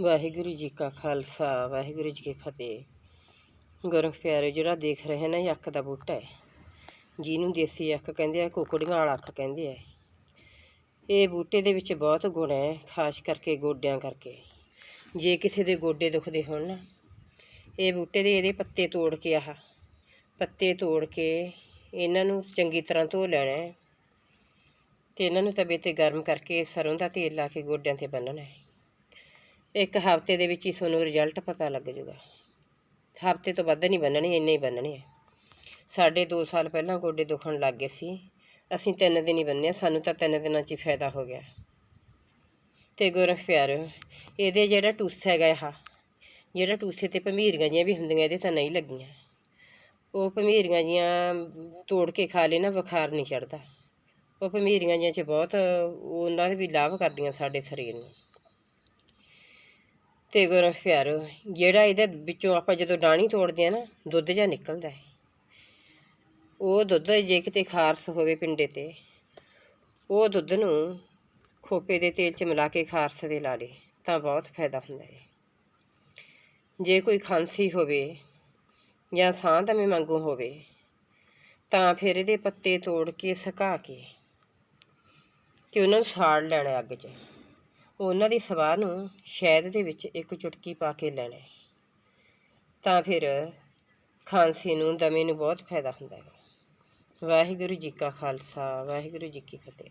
ਵਾਹਿਗੁਰੂ ਜੀ ਕਾ ਖਾਲਸਾ, ਵਾਹਿਗੁਰੂ ਜੀ ਕੀ ਫਤਿਹ। ਗੁਰਮੁਖ ਪਿਆਰੇ ਜਿਹੜਾ ਦੇਖ ਰਹੇ ਨਾ ਇਹ ਅੱਖ ਦਾ ਬੂਟਾ ਹੈ। ਜਿਹਨੂੰ ਦੇਸੀ ਅੱਖ ਕਹਿੰਦੇ ਆ, ਕੁਕੜੀਆਂ ਵਾਲਾ ਅੱਖ ਕਹਿੰਦੇ ਆ। ਇਹ ਬੂਟੇ ਦੇ ਵਿੱਚ ਬਹੁਤ ਗੁਣ ਹੈ, ਖਾਸ ਕਰਕੇ ਗੋਡਿਆਂ ਕਰਕੇ। ਜੇ ਕਿਸੇ ਦੇ ਗੋਡੇ ਦੁਖਦੇ ਹੋਣ ਨਾ, ਇਹ ਬੂਟੇ ਦੇ ਇਹਦੇ ਪੱਤੇ ਤੋੜ ਕੇ ਆਹ, ਪੱਤੇ ਤੋੜ ਕੇ ਇਹਨਾਂ ਨੂੰ ਚੰਗੀ ਤਰ੍ਹਾਂ ਧੋ ਲੈਣਾ ਹੈ। ਤੇ ਇਹਨਾਂ ਨੂੰ ਤਵੇ ਤੇ ਗਰਮ ਕਰਕੇ ਸਰੋਂ ਦਾ ਤੇਲ ਲਾ ਕੇ ਗੋਡਿਆਂ ਤੇ ਬੰਨਣਾ ਹੈ। ਇੱਕ ਹਫ਼ਤੇ ਦੇ ਵਿੱਚ ਹੀ ਤੁਹਾਨੂੰ ਰਿਜ਼ਲਟ ਪਤਾ ਲੱਗ ਜਾਊਗਾ। ਹਫ਼ਤੇ ਤੋਂ ਵੱਧ ਨਹੀਂ ਬੰਨਣੇ, ਇੰਨੇ ਹੀ ਬੰਨਣੇ ਸਾਡੇ 2 ਸਾਲ ਪਹਿਲਾਂ ਗੋਡੇ ਦੁਖਣ ਲੱਗ ਗਏ ਸੀ। ਅਸੀਂ ਤਿੰਨ ਦਿਨ ਹੀ ਬੰਨਿਆ, ਸਾਨੂੰ ਤਾਂ ਤਿੰਨ ਦਿਨਾਂ 'ਚ ਹੀ ਫਾਇਦਾ ਹੋ ਗਿਆ। ਤੇ ਗੁਰਖ ਪਿਆਰਿਓ ਇਹਦੇ ਜਿਹੜਾ ਟੂਸਾ ਹੈਗਾ ਆਹ, ਜਿਹੜਾ ਟੂਸੇ ਤੇ ਭਮੀਰੀਆਂ ਜੀਆਂ ਵੀ ਹੁੰਦੀਆਂ, ਇਹਦੇ ਤਾਂ ਨਹੀਂ ਲੱਗੀਆਂ। ਉਹ ਭਮੀਰੀਆਂ ਜੀਆਂ ਤੋੜ ਕੇ ਖਾ ਲੇ ਨਾ, ਬੁਖਾਰ ਨਹੀਂ ਚੜਦਾ ਉਹ ਭਮੀਰੀਆਂ ਜੀਆਂ 'ਚ ਬਹੁਤ, ਉਹਨਾਂ ਦੇ ਵੀ ਲਾਭ ਕਰਦੀਆਂ ਸਾਡੇ ਸਰੀਰ ਨੂੰ। ਤੇ ਗੁਰਮੁਖ ਪਿਆਰੋ ਜਿਹੜਾ ਇਹਦੇ ਵਿੱਚੋਂ ਆਪਾਂ ਜਦੋਂ ਡਾਣੀ ਤੋੜਦੇ ਆ ਨਾ, ਦੁੱਧ ਜਾਂ ਨਿਕਲਦਾ ਹੈ। ਉਹ ਦੁੱਧ ਜੇ ਕਿਤੇ ਖਾਰਸ ਹੋਵੇ ਪਿੰਡੇ ਤੇ, ਉਹ ਦੁੱਧ ਨੂੰ ਖੋਪੇ ਦੇ ਤੇਲ 'ਚ ਮਿਲਾ ਕੇ ਖਾਰਸ ਦੇ ਲਾ ਲੇ, ਤਾਂ ਬਹੁਤ ਫਾਇਦਾ ਹੁੰਦਾ ਹੈ। ਜੇ ਕੋਈ ਖਾਂਸੀ ਹੋਵੇ ਜਾਂ ਸਾਹ ਦਮੇ ਵਾਂਗੂ ਹੋਵੇ, ਤਾਂ ਫਿਰ ਇਹਦੇ ਪੱਤੇ ਤੋੜ ਕੇ ਸੁਕਾ ਕੇ ਤੇ ਉਹਨਾਂ ਨੂੰ ਸਾੜ ਲੈਣਾ ਅੱਗ 'ਚ। ਉਹਨਾਂ ਦੀ ਸਵਾਹ ਨੂੰ ਸ਼ਹਿਦ ਦੇ ਵਿੱਚ ਇੱਕ ਚੁਟਕੀ ਪਾ ਕੇ ਲੈਣਾ ਤਾਂ ਫਿਰ ਖਾਂਸੀ ਨੂੰ, ਦਮੇ ਨੂੰ ਬਹੁਤ ਫਾਇਦਾ ਹੁੰਦਾ ਹੈ। ਵਾਹਿਗੁਰੂ ਜੀ ਕਾ ਖਾਲਸਾ, ਵਾਹਿਗੁਰੂ ਜੀ ਕੀ ਫਤਿਹ।